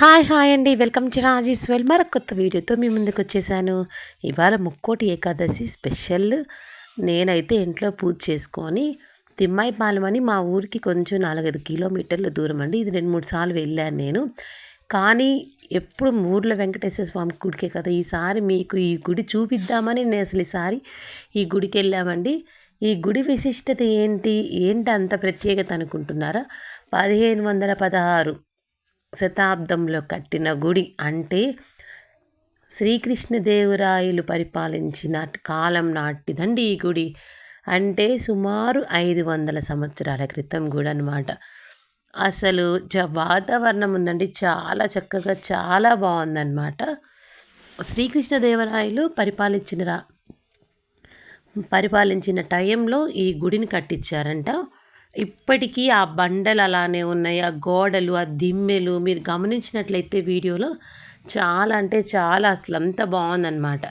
Hi hi అండి. Welcome to Raji's well. మరొక కొత్త వీడియోతో మీ ముందుకు వచ్చేసాను. ఇవాళ ముక్కోటి ఏకాదశి స్పెషల్. నేనైతే ఇంట్లో పూజ చేసుకొని తిమ్మాయిపాలెం అని మా ఊరికి కొంచెం నాలుగైదు కిలోమీటర్ల దూరం అండి. ఇది రెండు మూడు సార్లు వెళ్ళాను నేను. కానీ ఎప్పుడు ఊర్లో వెంకటేశ్వర స్వామి గుడికే కదా. ఈసారి మీకు ఈ గుడి చూపిద్దామని నేను అసలు ఈసారి ఈ గుడికి వెళ్ళామండి. ఈ గుడి విశిష్టత ఏంటి? ఏంటి అంత ప్రత్యేకత అనుకుంటున్నారా? పదిహేను వందల పదహారు. శతాబ్దంలో కట్టిన గుడి అంటే శ్రీకృష్ణదేవరాయలు పరిపాలించిన కాలం నాటిదండి ఈ గుడి. అంటే సుమారు ఐదు వందల సంవత్సరాల క్రితం గుడి అనమాట అసలు చ వాతావరణం ఉందండి. చాలా చక్కగా చాలా బాగుందన్నమాట. శ్రీకృష్ణదేవరాయలు పరిపాలించిన రా పరిపాలించిన టైంలో ఈ గుడిని కట్టించారంట. ఇప్పటికీ ఆ బండలు అలానే ఉన్నాయి ఆ గోడలు ఆ దిమ్మెలు మీరు గమనించినట్లయితే వీడియోలో చాలా అంటే చాలా అసలు అంత బాగుందన్నమాట.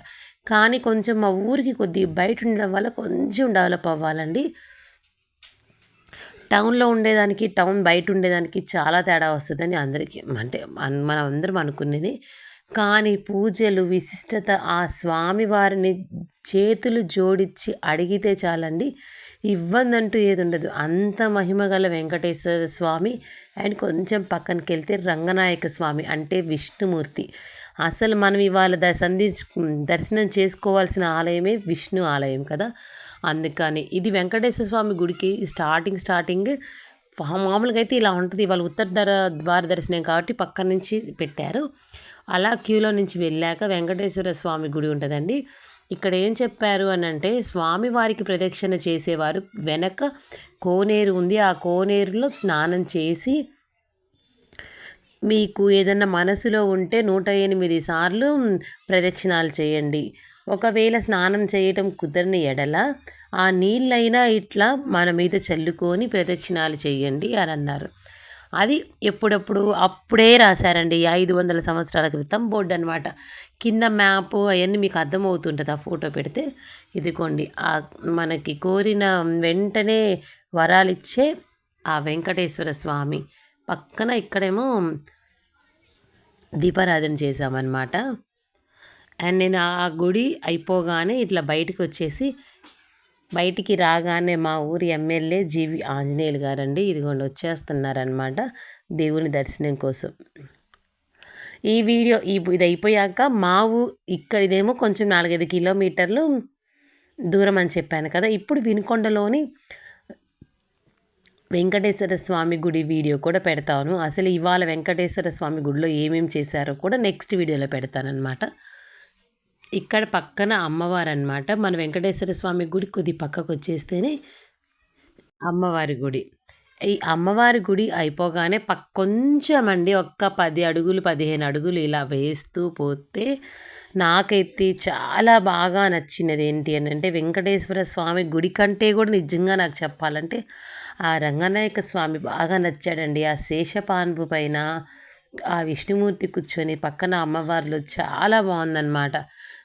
కానీ కొంచెం మా ఊరికి కొద్దిగా బయట ఉండడం వల్ల కొంచెం డెవలప్ అవ్వాలండి. టౌన్లో ఉండేదానికి టౌన్ బయట ఉండేదానికి చాలా తేడా వస్తుందని అందరికీ అంటే మనం అందరం అనుకునేది. కానీ పూజలు విశిష్టత ఆ స్వామివారిని చేతులు జోడించి అడిగితే చాలండి. ఇవ్వందంటూ ఏది ఉండదు అంత మహిమ గల వెంకటేశ్వర స్వామి అండ్ కొంచెం పక్కనకి వెళ్తే రంగనాయక స్వామి అంటే విష్ణుమూర్తి. అసలు మనం ఇవాళ ద సంధి దర్శనం చేసుకోవాల్సిన ఆలయమే విష్ణు ఆలయం కదా? అందుకని ఇది వెంకటేశ్వర స్వామి గుడికి స్టార్టింగ్ స్టార్టింగ్ మామూలుగా అయితే ఇలా ఉంటుంది. ఇవాళ ఉత్తర ధర ద్వార దర్శనం కాబట్టి పక్క నుంచి పెట్టారు. అలా క్యూలో నుంచి వెళ్ళాక వెంకటేశ్వర స్వామి గుడి ఉంటుందండి. ఇక్కడ ఏం చెప్పారు అని అంటే స్వామివారికి ప్రదక్షిణ చేసేవారు. వెనక కోనేరు ఉంది. ఆ కోనేరులో స్నానం చేసి మీకు ఏదన్నా మనసులో ఉంటే నూట ఎనిమిది సార్లు ప్రదక్షిణాలు చేయండి. ఒకవేళ స్నానం చేయటం కుదరని ఎడల ఆ నీళ్ళైనా ఇట్లా మన మీద చల్లుకొని ప్రదక్షిణాలు చేయండి అని అన్నారు. అది ఎప్పుడప్పుడు అప్పుడే రాశారండి ఐదు వందల సంవత్సరాల క్రితం బోర్డు అనమాట కింద మ్యాప్ అవన్నీ మీకు అర్థమవుతుంటుంది ఆ ఫోటో పెడితే. ఇదిగోండి ఆ మనకి కోరిన వెంటనే వరాలిచ్చే ఆ వెంకటేశ్వర స్వామి. పక్కన ఇక్కడేమో దీపారాధన చేశామన్నమాట. అండ్ నేను ఆ గుడి అయిపోగానే ఇట్లా బయటకు వచ్చేసి బయటికి రాగానే మా ఊరి ఎమ్మెల్యే జీవి ఆంజనేయులు గారండి. ఇదిగోండి వచ్చేస్తున్నారనమాట దేవుని దర్శనం కోసం. ఈ వీడియో ఈ ఇది అయిపోయాక మా ఊ ఇక్కడ ఇదేమో కొంచెం నాలుగైదు కిలోమీటర్లు దూరం అని చెప్పాను కదా. ఇప్పుడు వినుకొండలోని వెంకటేశ్వర స్వామి గుడి వీడియో కూడా పెడతాను. అసలు ఇవాళ వెంకటేశ్వర స్వామి గుడిలో ఏమేమి చేశారో కూడా నెక్స్ట్ వీడియోలో పెడతానమాట ఇక్కడ పక్కన అమ్మవారు అనమాట మన వెంకటేశ్వర స్వామి గుడి కొద్ది పక్కకు వచ్చేస్తేనే అమ్మవారి గుడి. ఈ అమ్మవారి గుడి అయిపోగానే పక్క కొంచెం అండి ఒక్క పది అడుగులు పదిహేను అడుగులు ఇలా వేస్తూ పోతే నాకైతే చాలా బాగా నచ్చినది ఏంటి అని అంటే వెంకటేశ్వర స్వామి గుడి కంటే కూడా నిజంగా నాకు చెప్పాలంటే ఆ రంగనాయక స్వామి బాగా నచ్చాడండి. ఆ శేషపాన్పు పైన ఆ విష్ణుమూర్తి కూర్చొని పక్కన అమ్మవార్లు చాలా బాగుందన్నమాట.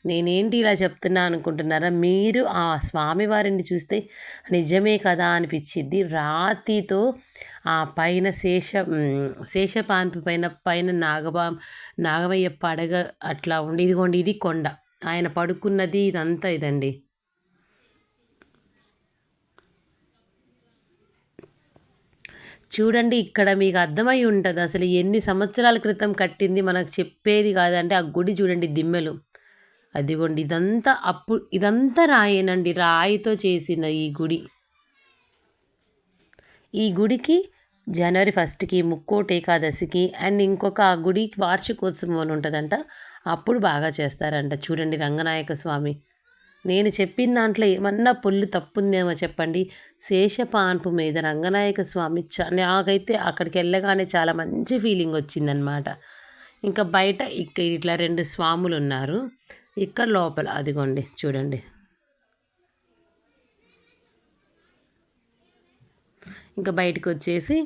నేనేంటి ఇలా చెప్తున్నా అనుకుంటున్నారా? మీరు ఆ స్వామివారిని చూస్తే నిజమే కదా అనిపించింది రాతితో ఆ పైన శేష శేషపాన్పు పైన పైన నాగబా నాగవయ్య పడగ అట్లా ఉండి ఇదిగోండి ఇది కొండ. ఆయన పడుకున్నది ఇదంతా ఇదండి. చూడండి ఇక్కడ మీకు అర్థమై ఉంటుంది. అసలు ఎన్ని సంవత్సరాల క్రితం కట్టింది మనకు చెప్పేది కాదంటే ఆ గుడి చూడండి దిమ్మెలు. అదిగోండి ఇదంతా అప్పు ఇదంతా రాయేనండి రాయితో చేసిన ఈ గుడి. ఈ గుడికి జనవరి ఫస్ట్కి ముక్కోటి ఏకాదశికి అండ్ ఇంకొక ఆ గుడి వార్షికోత్సవం అని ఉంటుందంట. అప్పుడు బాగా చేస్తారంట. చూడండి రంగనాయక స్వామి. నేను చెప్పిన దాంట్లో ఏమన్నా పొల్లు తప్పుందేమో చెప్పండి. శేషపాన్పు మీద రంగనాయక స్వామి నాకైతే అక్కడికి వెళ్ళగానే చాలా మంచి ఫీలింగ్ వచ్చిందనమాట ఇంకా బయట ఇక్కడ ఇట్లా రెండు స్వాములు ఉన్నారు ఇక్కడ లోపల అదిగోండి చూడండి. ఇంకా బయటకు వచ్చేసి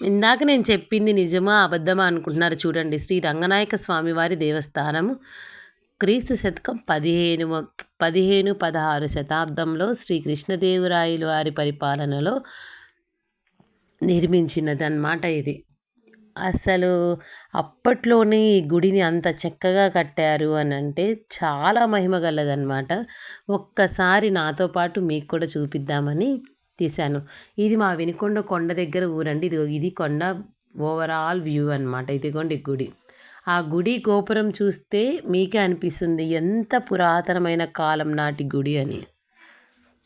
ఇందాక నేను చెప్పింది నిజమా అబద్ధమా అనుకుంటున్నారు చూడండి. శ్రీ రంగనాయక స్వామివారి దేవస్థానము క్రీస్తు శతకం పదిహేను పదిహేను పదహారు శతాబ్దంలో శ్రీకృష్ణదేవరాయలు వారి పరిపాలనలో నిర్మించినది అన్నమాట ఇది. అసలు అప్పట్లోనే ఈ గుడిని అంత చక్కగా కట్టారు అని అంటే చాలా మహిమ గలదనమాట ఒక్కసారి నాతో పాటు మీకు కూడా చూపిద్దామని తీశాను. ఇది మా వినుకొండ కొండ దగ్గర ఊరండి. ఇది ఇది కొండ ఓవరాల్ వ్యూ అనమాట ఇదిగోండి గుడి. ఆ గుడి గోపురం చూస్తే మీకే అనిపిస్తుంది ఎంత పురాతనమైన కాలం నాటి గుడి అని.